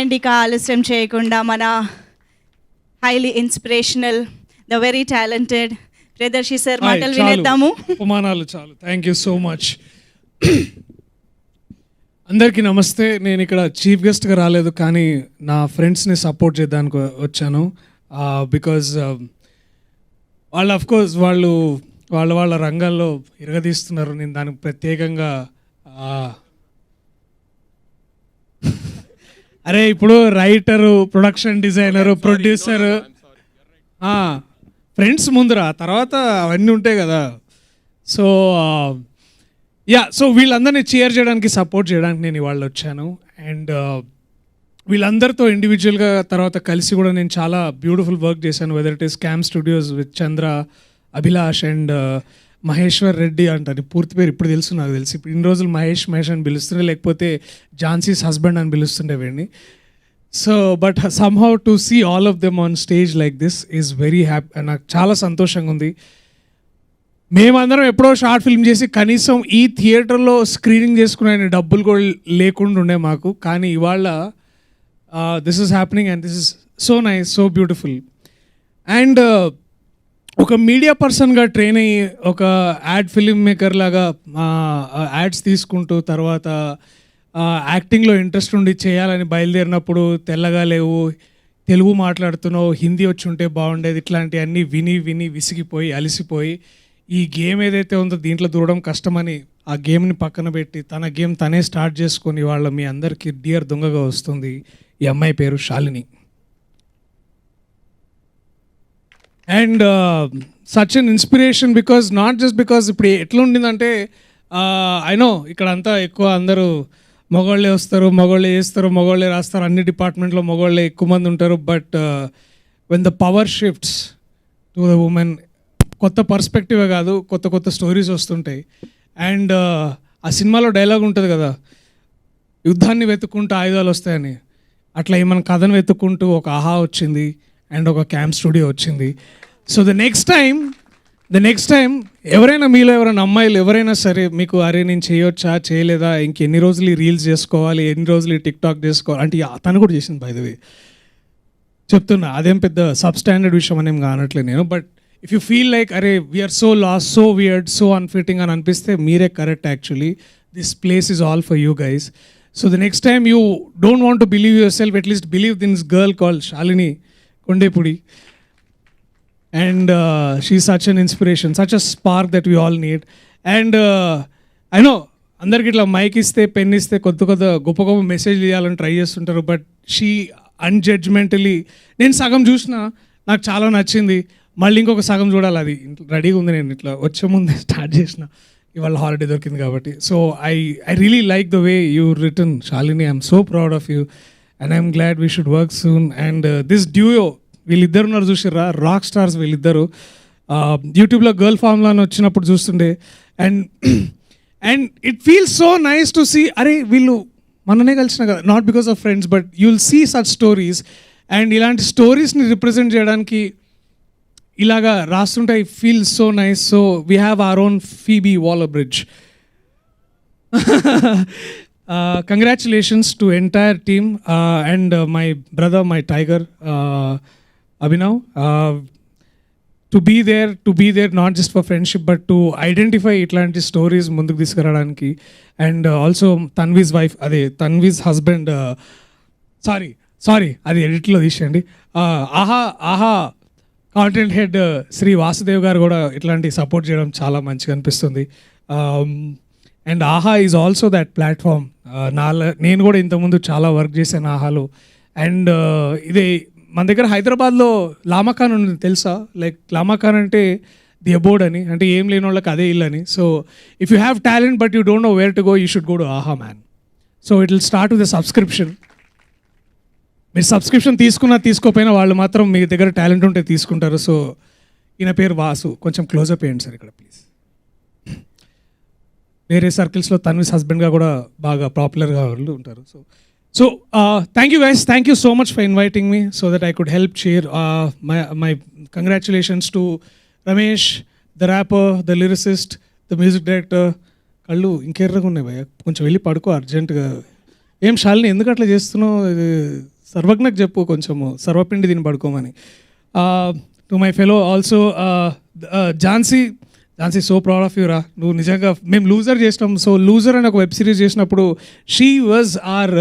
And ఇక ఆలస్యం చేయకుండా మన highly inspirational the very talented Priyadarshi sir మాటలు. వినేద్దాము. ఉపమానాలు చాలు. థ్యాంక్ యూ సో మచ్ అందరికీ నమస్తే. నేను ఇక్కడ చీఫ్ గెస్ట్గా రాలేదు కానీ నా ఫ్రెండ్స్ని సపోర్ట్ చేయడానికి వచ్చాను. బికాజ్ వాళ్ళు అఫ్ కోర్స్ వాళ్ళు వాళ్ళ వాళ్ళ రంగాల్లో ఇరగదీస్తున్నారు. నేను దానికి ప్రత్యేకంగా ఆ, అరే ఇప్పుడు writer production designer producer friends ముందురా తర్వాత అవన్నీ ఉంటాయి కదా. సో యా సో వీళ్ళందరినీ చేర్ చేయడానికి సపోర్ట్ చేయడానికి నేను ఇవాళ వచ్చాను. అండ్ వీళ్ళందరితో ఇండివిజువల్గా తర్వాత కలిసి కూడా నేను చాలా బ్యూటిఫుల్ వర్క్ చేశాను. Whether it is cam studios with Chandra Abhilash and Maheshwar Reddy అంటారు పూర్తి పేరు ఇప్పుడు తెలుసు నాకు తెలిసి. ఇప్పుడు ఇన్ని రోజులు మహేష్ మహేష్ అని పిలుస్తుండే లేకపోతే ఝాన్సీస్ హస్బెండ్ అని పిలుస్తుండే వీడిని. So but somehow to see all of them on stage like this is very happy నాకు చాలా సంతోషంగా ఉంది. మేమందరం ఎప్పుడో షార్ట్ ఫిల్మ్ చేసి కనీసం ఈ థియేటర్లో స్క్రీనింగ్ చేసుకునే డబ్బులు కూడా లేకుండా ఉండే మాకు. కానీ ఇవాళ this is happening and this is so nice so beautiful and ఒక మీడియా పర్సన్గా ట్రైన్ అయ్యి ఒక యాడ్ ఫిలిం మేకర్ లాగా యాడ్స్ తీసుకుంటూ తర్వాత యాక్టింగ్లో ఇంట్రెస్ట్ ఉండి చేయాలని బయలుదేరినప్పుడు తెల్లగా లేవు తెలుగు మాట్లాడుతున్నావు హిందీ వచ్చి ఉంటే బాగుండేది ఇట్లాంటివన్నీ విని విని విసిగిపోయి అలసిపోయి ఈ గేమ్ ఏదైతే ఉందో దీంట్లో దూరడం కష్టమని ఆ గేమ్ని పక్కన పెట్టి తన గేమ్ తనే స్టార్ట్ చేసుకొని వాళ్ళ మీ అందరికీ డియర్ దొంగగా వస్తుంది. ఈ అమ్మాయి పేరు Shalini. And such an inspiration because not just because ఇప్పుడు ఎట్లా ఉండిందంటే ఐ నో ఇక్కడ అంతా ఎక్కువ అందరూ మగవాళ్ళే వస్తారు మగవాళ్ళే చేస్తారు మగవాళ్ళే రాస్తారు అన్ని డిపార్ట్మెంట్లో మగవాళ్ళే ఎక్కువ మంది ఉంటారు but when the power shifts to the women కొత్త పర్స్పెక్టివే కాదు కొత్త కొత్త స్టోరీస్ వస్తుంటాయి. అండ్ ఆ సినిమాలో డైలాగ్ ఉంటుంది కదా యుద్ధాన్ని వెతుక్కుంటూ ఆయుధాలు వస్తాయని అట్లా ఏమైనా కథను వెతుక్కుంటూ ఒక ఆహా వచ్చింది అండ్ ఒక క్యాంప్ స్టూడియో వచ్చింది. So the next time the next time ఎవరైనా మీలో ఎవరైనా అమ్మాయిలు ఎవరైనా సరే మీకు అరే నేను చేయొచ్చా చేయలేదా ఇంకెన్ని రోజులు రీల్స్ చేసుకోవాలి ఎన్ని రోజులు టిక్టాక్ టిక్ టాక్ చేసుకోవాలి అంటే అతను తను కూడా చేసింది బైదవి చెప్తున్నా అదేం పెద్ద సబ్ స్టాండర్డ్ విషయం అనేం కానట్లేదు నేను but if you feel like అరే we're so lost so weird so unfitting అని అనిపిస్తే మీరే correct actually this place is all for you guys so the next time you don't want to believe yourself at least believe this girl call Shalini ఉండేపుడి and she such an inspiration such a spark that we all need and I know అందరికి ఇట్లా mic ఇస్తే pen ఇస్తే కొత్త కొత్త గొప్ప గొప్ప message ఇవ్వాలని try చేస్తుంటారు బట్ షీ అన్జడ్జ్మెంటలీ నేను సగం చూసిన నాకు చాలా నచ్చింది. మళ్ళీ ఇంకొక సగం చూడాలి అది. రెడీగా ఉంది నేను ఇట్లా వచ్చే ముందే స్టార్ట్ చేసిన. ఇవాళ హాలిడే దొరికింది కాబట్టి. So I I really like the way you return Shalini I'm so proud of you and I'm glad we should work soon and this duo వీళ్ళిద్దరు ఉన్నారు చూసిర్రా? రాక్ స్టార్స్ వీళ్ళిద్దరు. యూట్యూబ్లో గర్ల్ ఫామ్లో అని వచ్చినప్పుడు చూస్తుండే. And and it feels so nice to see అరే వీళ్ళు మననే కలిసిన కదా. Not because of friends but you will see such stories and ఇలాంటి స్టోరీస్ని రిప్రజెంట్ చేయడానికి ఇలాగా రాస్తుంటే I feel so nice so we have our own Phoebe Waller Bridge congratulations to entire team and my brother my tiger Abhinav to be there to be there not just for friendship but to identify ఇట్లాంటి stories ముందుకు తీసుకురావడానికి. And also Tanvi's wife అదే Tanvi's husband sorry sorry అది ఎడిట్లో తీసేయండి. Aha Aha content head uh, Shri Vasudev గారు కూడా ఇట్లాంటి సపోర్ట్ చేయడం చాలా మంచిగా అనిపిస్తుంది. Um, and Aha is also that platform నా నేను కూడా ఇంతకుముందు చాలా వర్క్ చేశాను ఆహాలో. అండ్ uh, ఇది మన దగ్గర హైదరాబాద్లో లామాఖాన్ ఉంది తెలుసా? లైక్ లామాఖాన్ అంటే ది అబోర్డ్ అని అంటే ఏం లేని వాళ్ళకి అదే ఇల్లు అని. So if you have talent but you don't know where to go you should go to Aha man so it will start with the subscription మీరు సబ్స్క్రిప్షన్ తీసుకున్నా తీసుకోపోయినా వాళ్ళు మాత్రం మీ దగ్గర టాలెంట్ ఉంటే తీసుకుంటారు. సో ఈయన పేరు వాసు. కొంచెం క్లోజప్ వేయండి సార్ ఇక్కడ ప్లీజ్ వేరే సర్కిల్స్లో తన్విస్ హస్బెండ్గా కూడా బాగా పాపులర్గా వాళ్ళు ఉంటారు. So so thank you guys thank you so much for inviting me so that I could help share my my congratulations to Ramesh the rapper the lyricist the music director కళ్ళు ఇంకెర్రగా ఉన్నాయి భయ్య. కొంచెం వెళ్ళి పడుకో అర్జెంటుగా. ఏం శాలిని ఎందుకు అట్లా చేస్తున్నావు? సర్వజ్ఞకు చెప్పు కొంచెము సర్వపిండి దీన్ని పడుకోమని. To my fellow also Jhansi Jhansi so proud of యూరా నువ్వు నిజంగా మేము లూజర్ చేసినాం. సో లూజర్ అని ఒక వెబ్ సిరీస్ చేసినప్పుడు she was art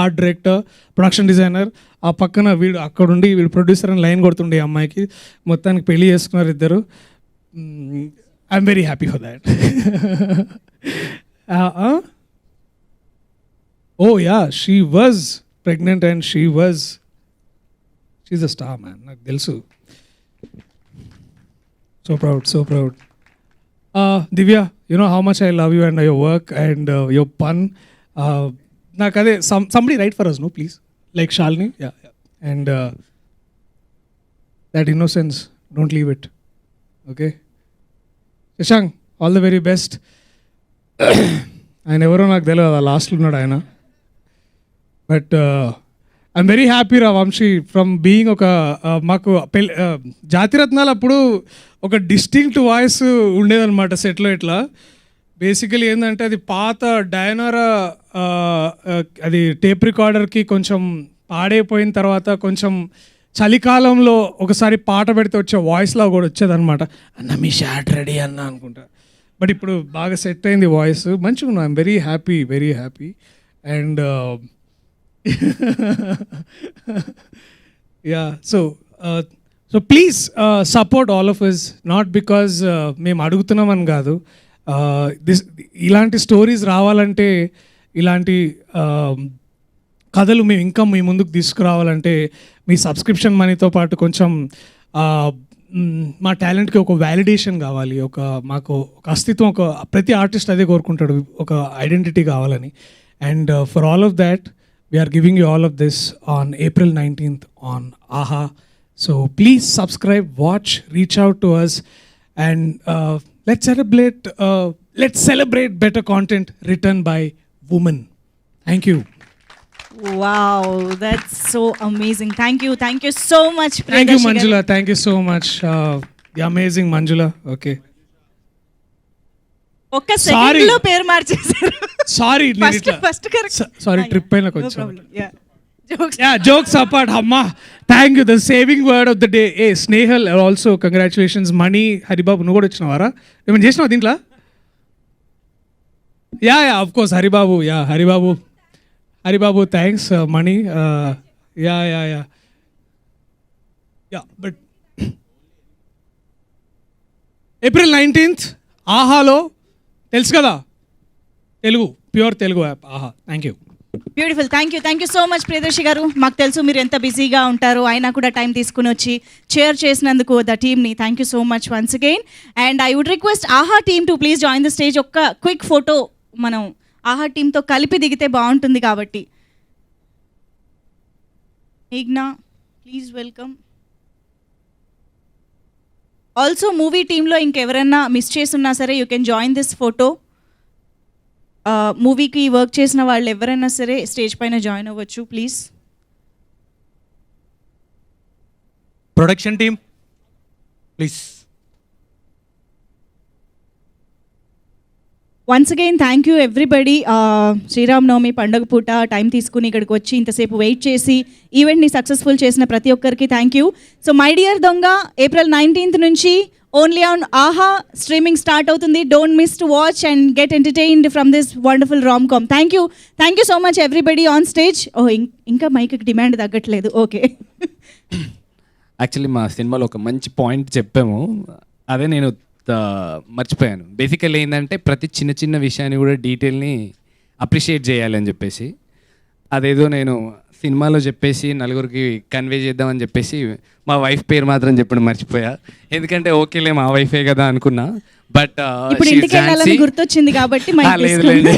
art director production designer ఆ పక్కన వీడు అక్కడుండి వీడు ప్రొడ్యూసర్ అని లైన్ కొడుతుండే అమ్మాయికి. మొత్తానికి పెళ్ళి చేసుకున్నారు ఇద్దరు. I'm very happy for that oh yeah she was pregnant and she was she's a star man నాకు తెలుసు. So proud so proud Divya you know how much I love you and your work and your pun నాకు అదే some somebody right for us no please like Shalini and that innocence don't leave it okay Shashank all the very best ఆయన ఎవరో నాకు తెలియదు ఆ లాస్ట్లో ఉన్నాడు ఆయన. బట్ ఐఎమ్ వెరీ హ్యాపీ రా వంశీ ఫ్రమ్ బీయింగ్ ఒక uh, మాకు పెళ్ళి uh, జాతిరత్నాలు అప్పుడు ఒక డిస్టింక్ట్ వాయిస్ ఉండేదన్నమాట సెట్లో ఇట్లా. బేసికలీ ఏంటంటే అది పాత డయనారా అది టేప్ రికార్డర్కి కొంచెం పాడైపోయిన తర్వాత కొంచెం చలికాలంలో ఒకసారి పాట పెడితే వచ్చే వాయిస్లో కూడా వచ్చేదన్నమాట. అన్న మీ షాట్ రెడీ అన్న అనుకుంటా. బట్ ఇప్పుడు బాగా సెట్ అయింది వాయిస్ మంచిగా ఉన్నా very happy very happy and yeah so so please support all of us not because మేము అడుగుతున్నామని కాదు. Uh, దిస్ ఇలాంటి స్టోరీస్ రావాలంటే ఇలాంటి um, కథలు మేము ఇంకా మీ ముందుకు తీసుకురావాలంటే మీ సబ్స్క్రిప్షన్ మనీతో పాటు కొంచెం uh, మా టాలెంట్కి ఒక వ్యాలిడేషన్ కావాలి. ఒక మాకు ఒక అస్తిత్వం ఒక ప్రతి ఆర్టిస్ట్ అదే కోరుకుంటాడు. ఒక ఐడెంటిటీ కావాలని. And for all of that we're giving you all of this on April nineteenth on Aha So please subscribe watch reach out to us and let celebrate let celebrate better content return by women thank you Wow, that's so amazing. Thank you. Thank you so much. Thank you Priyadarshi garu. Manjula thank you so much the amazing Manjula okay ఒక్క Sorry. Second లో పేరు మార్చేశారు sorry నేను first ఇట్లా first correct sorry trip అయినా కొంచెం jokes yeah jokes apart అమ్మా thank you the saving word of the day a Snehal also congratulations Mani Haribabu నువ్వు కూడా వచ్చినావారా? ఏమైనా చేసినావు దీంట్లో? Yeah yeah of course Haribabu yeah Haribabu Haribabu thanks Mani yeah yeah yeah yeah but April nineteenth ఆహాలో తెలుసు కదా? Telugu pure Telugu app Aha thank you beautiful thank you thank you so much Priyadarshi garu. మాకు తెలుసు మీరు ఎంత బిజీగా ఉంటారో అయినా కూడా టైం తీసుకుని వచ్చి షేర్ చేసినందుకు ద టీమ్ని thank you so much once again and I would request Aha team to please join the stage ఒక్క క్విక్ ఫోటో మనం ఆహా టీంతో కలిపి దిగితే బాగుంటుంది కాబట్టి. ఈగ్నా ప్లీజ్ వెల్కమ్ ఆల్సో మూవీ టీంలో ఇంకెవరన్నా మిస్ చేసున్నా సరే you can join this photo మూవీకి వర్క్ చేసిన వాళ్ళు ఎవరైనా సరే స్టేజ్ పైన జాయిన్ అవ్వచ్చు please production team please once again thank you everybody Sri Rama Navami పండుగ పూట టైం తీసుకుని ఇక్కడికి వచ్చి ఇంతసేపు వెయిట్ చేసి ఈవెంట్ని సక్సెస్ఫుల్ చేసిన ప్రతి ఒక్కరికి thank you so my dear Donga April nineteenth నుంచి only on Aha streaming start అవుతుంది. Don't miss to watch and get entertained from this wonderful rom com thank you thank you so much everybody on stage oh ఇంకా మైక్కి demand తగ్గట్లేదు. Okay actually మా సినిమాలో ఒక మంచి point చెప్పాము. అదే నేను మర్చిపోయాను. బేసికల్ ఏంటంటే ప్రతి చిన్న చిన్న విషయాన్ని కూడా డీటెయిల్ని అప్రిషియేట్ చేయాలని చెప్పేసి. అదేదో నేను సినిమాలో చెప్పేసి నలుగురికి కన్వే చేద్దామని చెప్పేసి మా వైఫ్ పేరు మాత్రం చెప్పడం మర్చిపోయా. ఎందుకంటే ఓకేలే మా వైఫే కదా అనుకున్నా. బట్ వెళ్ళాలని గుర్తొచ్చింది కాబట్టి లేదు. లేదు.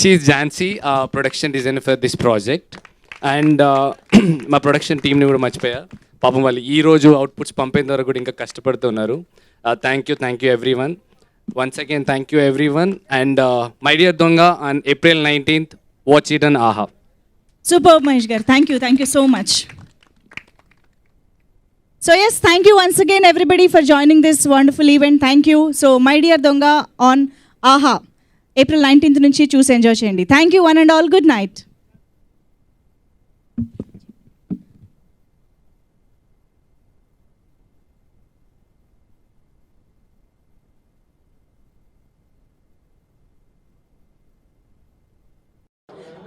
She Jhansi production designer for this project and మా ప్రొడక్షన్ టీమ్ని కూడా మర్చిపోయా. పాపం వాళ్ళు ఈ రోజు అవుట్పుట్స్ పంపేంత వరకు కూడా ఇంకా కష్టపడుతున్నారు thank you thank you everyone once again thank you everyone and my dear Donga on April nineteenth watch it on Aha super Mahesh garu. Thank you thank you so much so yes thank you once again everybody for joining this wonderful event thank you so my dear Donga on Aha April nineteenth నుంచి చూసి enjoy చేయండి. Thank you one and all good night